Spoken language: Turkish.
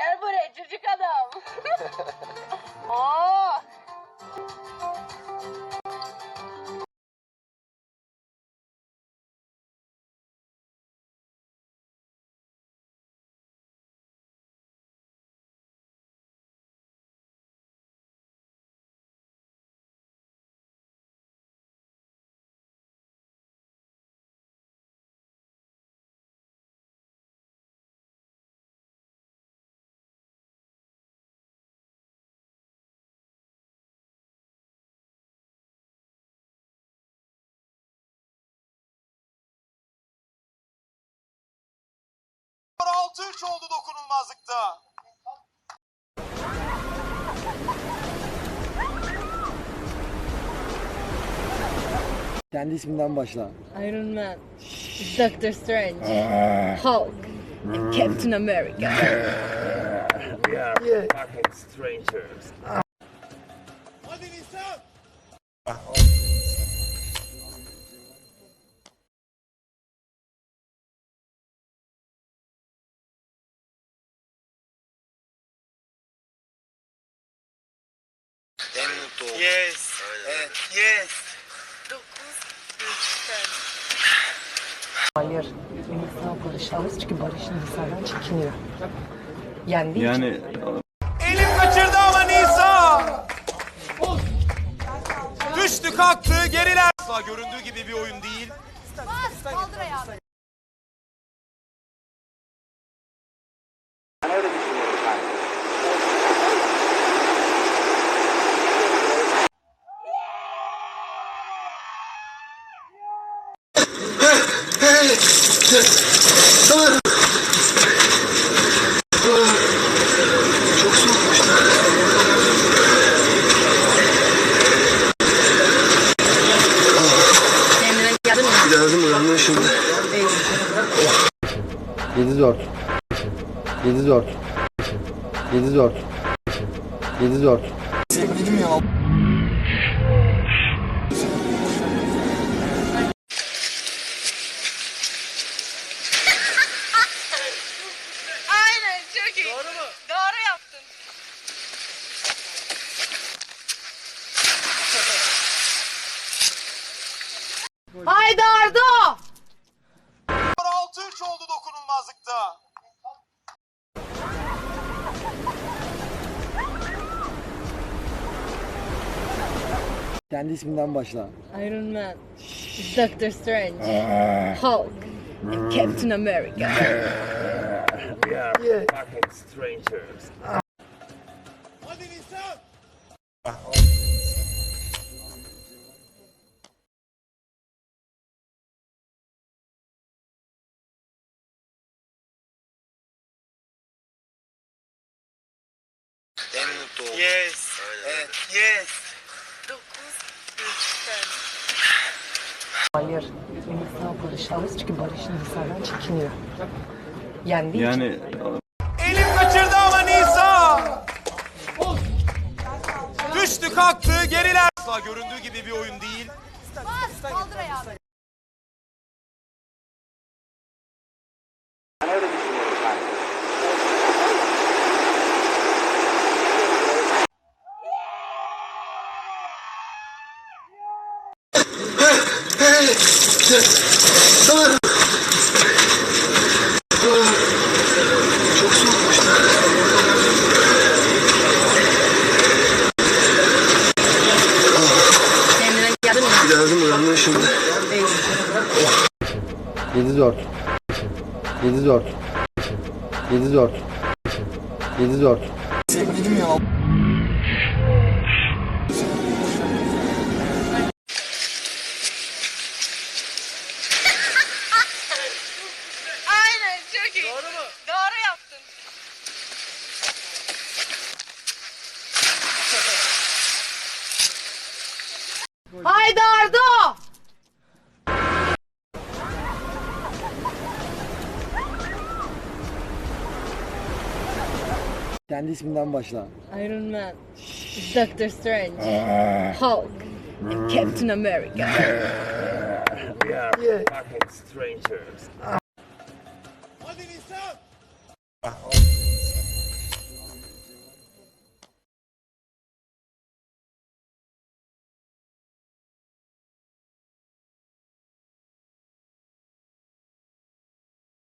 Gel buraya çocuk adam. Oo. Altı 3 oldu dokunulmazlıkta. Kendi isminden başla. Iron Man, Doctor Strange, Hulk, and Captain America. Hadi Nisan. En mutlu oldum. Yes. Evet. Yes. Hayır. Nisa barışalım çünkü Barış Nisa'dan çekiniyor. Yendiği için. Yani Elim kaçırdı ama Nisa. Düştü kalktı geriler. Asla göründüğü gibi bir oyun değil. Kendine geldin mi? Geldim uyandım şimdi. 7 4. 7 4. 7 4. 7 4. Sevgilim ya. Çok iyi. Doğru mu? Doğru yaptın. Haydi Ardo! 6 3 oldu dokunulmazlıkta. Kendi isminden başla. Iron Man, Doctor Strange, Hulk, and Captain America. Hadi Nisan. En mutlu oldum. Yes. Evet. Yes. Hayır. Nisa barışalım çünkü Barış Nisa'dan çekiniyor. Yendiği için. yani Elim kaçırdı ama Nisa. Düştü kalktı geriler. Asla göründüğü gibi bir oyun değil. Çok soğukmuş. Kendine geldin mi? Geldim uyandım şimdi. 7 4. 7 4. 7 4. 7 4. Sevgilim ya. Kendi isminden başla. Iron Man, Doctor Strange, Hulk, and Captain America. Hadi Nisan.